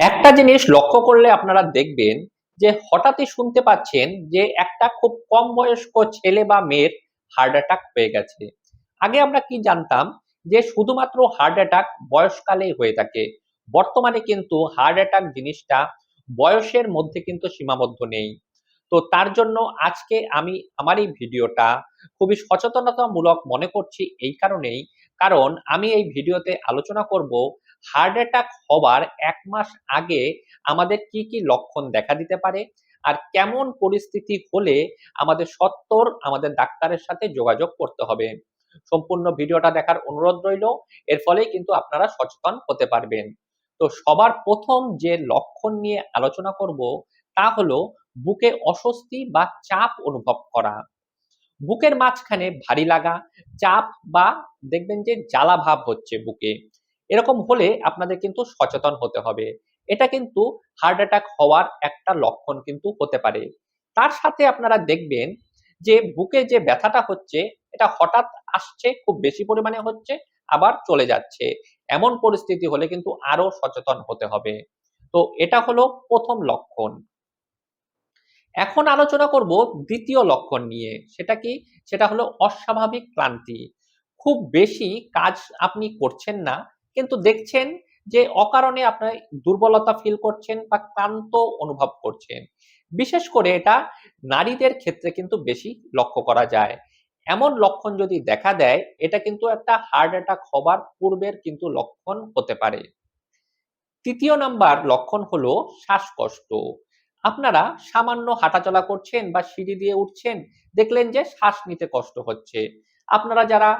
একটা জিনিস লক্ষ্য করলে আপনারা দেখবেন যে হঠাৎই শুনতে পাচ্ছেন যে একটা খুব কম বয়স্ক ছেলে বা মেয়ের হার্ট অ্যাটাক হয়ে গেছে। আগে আমরা কি জানতাম যে শুধুমাত্র হার্ট অ্যাটাক বয়সকালেই হয়ে থাকে। বর্তমানে কিন্তু হার্ট অ্যাটাক জিনিসটা বয়সের মধ্যে কিন্তু সীমাবদ্ধ নেই। তো তার জন্য আজকে আমি আমার এই ভিডিওটা খুবই সচেতনতামূলক মনে করছি এই কারণেই। কারণ আমি এই ভিডিওতে আলোচনা করব হার্ট অ্যাটাক হবার এক মাস আগে আমাদের কি কি লক্ষণ দেখা দিতে পারে? আর কেমন পরিস্থিতি হলে আমাদের সত্তর আমাদের ডাক্তারের সাথে যোগাযোগ করতে হবে? সম্পূর্ণ ভিডিওটা দেখার অনুরোধ রইল। এর ফলেই কিন্তু আপনারা সচেতন হতে পারবেন। তো সবার প্রথম যে লক্ষণ নিয়ে আলোচনা করব তা হলো বুকে অস্বস্তি বা চাপ অনুভব করা। বুকের মাঝখানে ভারী লাগা, চাপ বা দেখবেন যে জ্বালা ভাব হচ্ছে বুকে। এরকম হলে আপনাদের কিন্তু সচেতন হতে হবে। এটা কিন্তু হার্ট অ্যাটাক হওয়ার একটা লক্ষণ কিন্তু হতে পারে। তার সাথে আপনারা দেখবেন যে বুকে যে ব্যথাটা হচ্ছে, এটা হঠাৎ আসছে, খুব বেশি পরিমাণে হচ্ছে, আবার চলে যাচ্ছে। এমন পরিস্থিতি হলে কিন্তু আরও সচেতন হতে হবে। তো এটা হলো প্রথম লক্ষণ। এখন আলোচনা করব দ্বিতীয় লক্ষণ নিয়ে। সেটা কি? সেটা হলো অস্বাভাবিক ক্লান্তি। খুব বেশি কাজ আপনি করছেন না কিন্তু দেখছেন যে অকারণে আপনার দুর্বলতা ফিল করছেন বা ক্লান্ত অনুভব করছেন। বিশেষ করে এটা নারীদের ক্ষেত্রে কিন্তু বেশি লক্ষ্য করা যায়। এমন লক্ষণ যদি দেখা দেয়, এটা কিন্তু একটা হার্ট অ্যাটাক হবার পূর্বের কিন্তু লক্ষণ হতে পারে। তৃতীয় নাম্বার লক্ষণ হলো শ্বাসকষ্ট। আপনারা সামান্য হাঁটাচলা করছেন বা সিঁড়ি দিয়ে উঠছেন, দেখলেন যে শ্বাস নিতে কষ্ট হচ্ছে। আপনারা যারা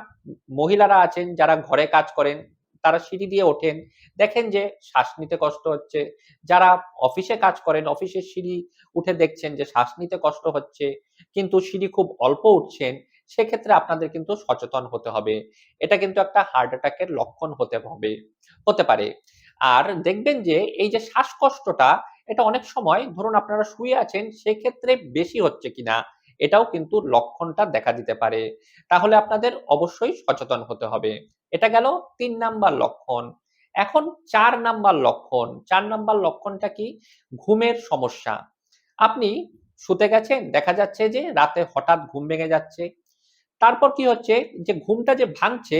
মহিলারা আছেন, যারা ঘরে কাজ করেন তারা সিঁড়ি দিয়ে ওঠেন। দেখেন যে শ্বাস নিতে কষ্ট হচ্ছে। যারা অফিসে কাজ করেন, অফিসের সিঁড়ি উঠে দেখছেন যে শ্বাস নিতে কষ্ট হচ্ছে, কিন্তু সিঁড়ি খুব অল্প উঠছেন, সেক্ষেত্রে আপনাদের কিন্তু সচেতন হতে হবে। এটা কিন্তু একটা হার্ট অ্যাটাকের লক্ষণ হতে হবে, হতে পারে। আর দেখবেন যে এই যে শ্বাসকষ্টটা, এটা অনেক সময় ধরুন আপনারা শুয়ে আছেন, সেক্ষেত্রে বেশি হচ্ছে কিনা, এটাও কিন্তু লক্ষণটা দেখা দিতে পারে। তাহলে আপনাদের অবশ্যই সচেতন হতে হবে। এটা গেল তিন নাম্বার লক্ষণ। এখন চার নাম্বার লক্ষণ। চার নাম্বার লক্ষণটা কি? ঘুমের সমস্যা। আপনি শুতে গেছেন, দেখা যাচ্ছে যে রাতে হঠাৎ ঘুম ভেঙে যাচ্ছে। তারপর কি হচ্ছে? যে ঘুমটা যে ভাঙছে,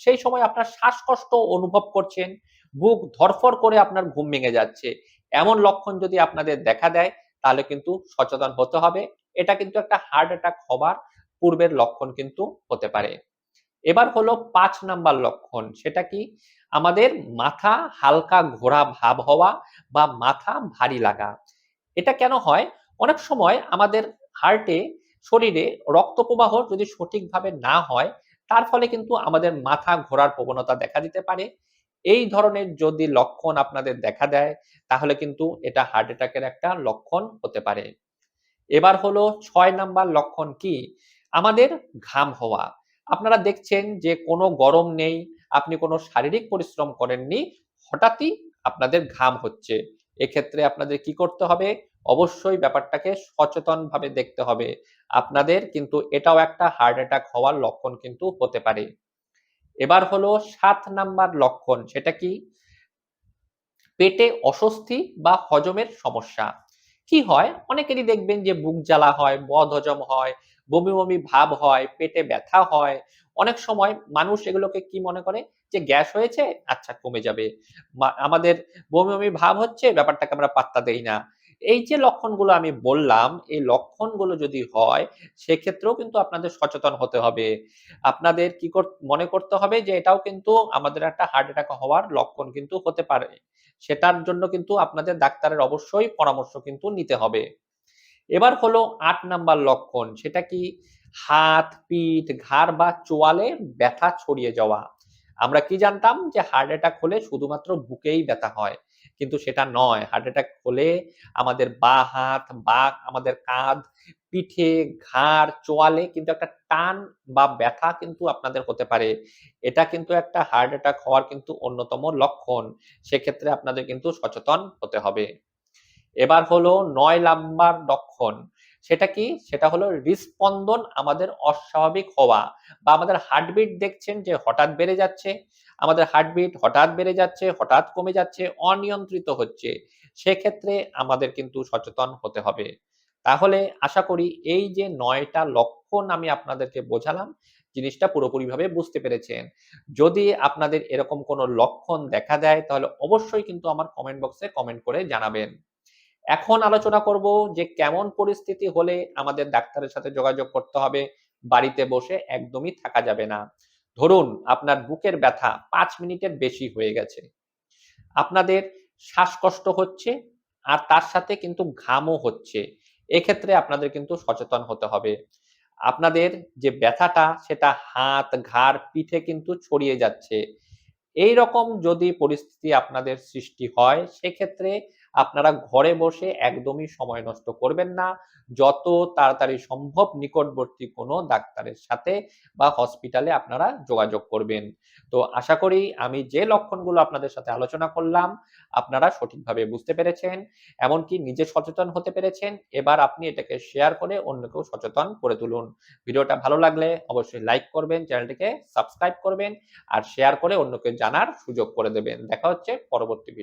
সেই সময় আপনার শ্বাসকষ্ট অনুভব করছেন। বুক ধরফর করে আপনার ঘুম ভেঙে যাচ্ছে। এমন লক্ষণ যদি আপনাদের দেখা দেয়, তাহলে কিন্তু সচেতন হতে হবে। এটা কিন্তু একটা হার্ট অ্যাটাক হবার পূর্বের লক্ষণ কিন্তু হতে পারে। এবার হলো পাঁচ নাম্বার লক্ষণ। সেটা কি? আমাদের মাথা হালকা ঘোরা ভাব হওয়া বা মাথা ভারী লাগা। এটা কেন হয়? অনেক সময় আমাদের হার্টে শরীরে রক্ত প্রবাহ যদি সঠিকভাবে না হয়, তার ফলে কিন্তু আমাদের মাথা ঘোরার প্রবণতা দেখা দিতে পারে। এই ধরনের যদি লক্ষণ আপনাদের দেখা দেয়, তাহলে কিন্তু এটা হার্ট অ্যাটাকের একটা লক্ষণ হতে পারে। এবার হলো ছয় নাম্বার লক্ষণ কি? আমাদের ঘাম হওয়া। আপনারা দেখছেন যে কোনো গরম নেই, আপনি কোনো শারীরিক পরিশ্রম করেননি, হঠাৎই আপনাদের ঘাম হচ্ছে। এক্ষেত্রে আপনাদের কি করতে হবে? অবশ্যই ব্যাপারটাকে সচেতনভাবে দেখতে হবে। আপনাদের কিন্তু এটাও একটা হার্ট অ্যাটাক হওয়ার লক্ষণ কিন্তু হতে পারে। এবার হলো সাত নাম্বার লক্ষণ, সেটা কি? পেটে অস্বস্তি বা হজমের সমস্যা। কি হয়? অনেকেরই দেখবেন যে বুক জ্বালা হয় বদ হজম হয় বমি বমি ভাব হয়, পেটে ব্যথা হয়। অনেক সময় মানুষ এগুলোকে কি মনে করে? যে গ্যাস হয়েছে আচ্ছা কমে যাবে। আমাদের বমি বমি ভাব হচ্ছে, ব্যাপারটাকে আমরা পাত্তা দেই না। এই যে লক্ষণগুলো আমি বললাম, এই লক্ষণগুলো যদি হয়, সেক্ষেত্রেও কিন্তু আপনাদের সচেতন হতে হবে। আপনাদের কি মনে করতে হবে যে এটাও কিন্তু আমাদের একটা হার্ট অ্যাটাক হওয়ার লক্ষণ কিন্তু হতে পারে। সেটার জন্য কিন্তু আপনাদের ডাক্তারের অবশ্যই পরামর্শ কিন্তু নিতে হবে। এবার হলো আট নাম্বার লক্ষণ, সেটা কি? হাত, পিঠ, ঘাড় বা চোয়ালে ব্যথা ছড়িয়ে যাওয়া। আমরা কি জানতাম যে হার্ট অ্যাটাক হলে শুধুমাত্র বুকেই ব্যথা হয়, কিন্তু সেটা নয়। হার্ট অ্যাটাক হলে আমাদের বা হাত, বা আমাদের কাঁধ, পিঠে, ঘাড়, চোয়ালে কিন্তু একটা টান বা ব্যথা কিন্তু আপনাদের হতে পারে। এটা কিন্তু একটা হার্ট অ্যাটাক হওয়ার কিন্তু অন্যতম লক্ষণ। সেক্ষেত্রে আপনাদের কিন্তু সচেতন হতে হবে। এবার হলো নয় নাম্বার লক্ষণ। সেটা কি? সেটা হলো হৃদস্পন্দন আমাদের অস্বাভাবিক হওয়া বা আমাদের হার্টবিট দেখছেন যে হঠাৎ বেড়ে যাচ্ছে, আমাদের হার্টবিট হঠাৎ বেড়ে যাচ্ছে, হঠাৎ কমে যাচ্ছে, অনিয়ন্ত্রিত হচ্ছে, সেক্ষেত্রে আমাদের কিন্তু সচেতন হতে হবে। তাহলে আশা করি এই যে নয়টা লক্ষণ আমি আপনাদেরকে বোঝালাম, জিনিসটা পুরোপুরিভাবে বুঝতে পেরেছেন। যদি আপনাদের এরকম কোনো লক্ষণ দেখা দেয়, তাহলে অবশ্যই কিন্তু আমার কমেন্ট বক্সে কমেন্ট করে জানাবেন। এখন আলোচনা করব যে কেমন পরিস্থিতি হলে আমাদের ডাক্তারের সাথে যোগাযোগ করতে হবে। বাড়িতে বসে একদমই থাকা যাবে না। ধরুন আপনার বুকের ব্যথা পাঁচ মিনিটের বেশি হয়ে গেছে। আপনাদের শ্বাসকষ্ট হচ্ছে আর তার সাথে কিন্তু ঘামও হচ্ছে। এক্ষেত্রে আপনাদের কিন্তু সচেতন হতে হবে। আপনাদের যে ব্যথাটা সেটা হাত, ঘাড়, পিঠে কিন্তু ছড়িয়ে যাচ্ছে। এই রকম যদি পরিস্থিতি আপনাদের সৃষ্টি হয়, সেক্ষেত্রে আপনারা ঘরে বসে একদমই সময় নষ্ট করবেন না। যত তাড়াতাড়ি সম্ভব নিকটবর্তী কোনো ডাক্তারের সাথে বা হসপিটালে আপনারা যোগাযোগ করবেন। তো আশা করি আমি যে লক্ষণগুলো আপনাদের সাথে আলোচনা করলাম, আপনারা সঠিকভাবে বুঝতে পেরেছেন। এমনকি নিজে সচেতন হতে পেরেছেন, এবার আপনি এটাকে শেয়ার করে অন্যকেও সচেতন করে তুলুন। ভিডিওটা ভালো লাগলে অবশ্যই লাইক করবেন, চ্যানেলটিকে সাবস্ক্রাইব করবেন, আর শেয়ার করে অন্যকে জানার সুযোগ করে দেবেন। দেখা হচ্ছে পরবর্তী ভিডিও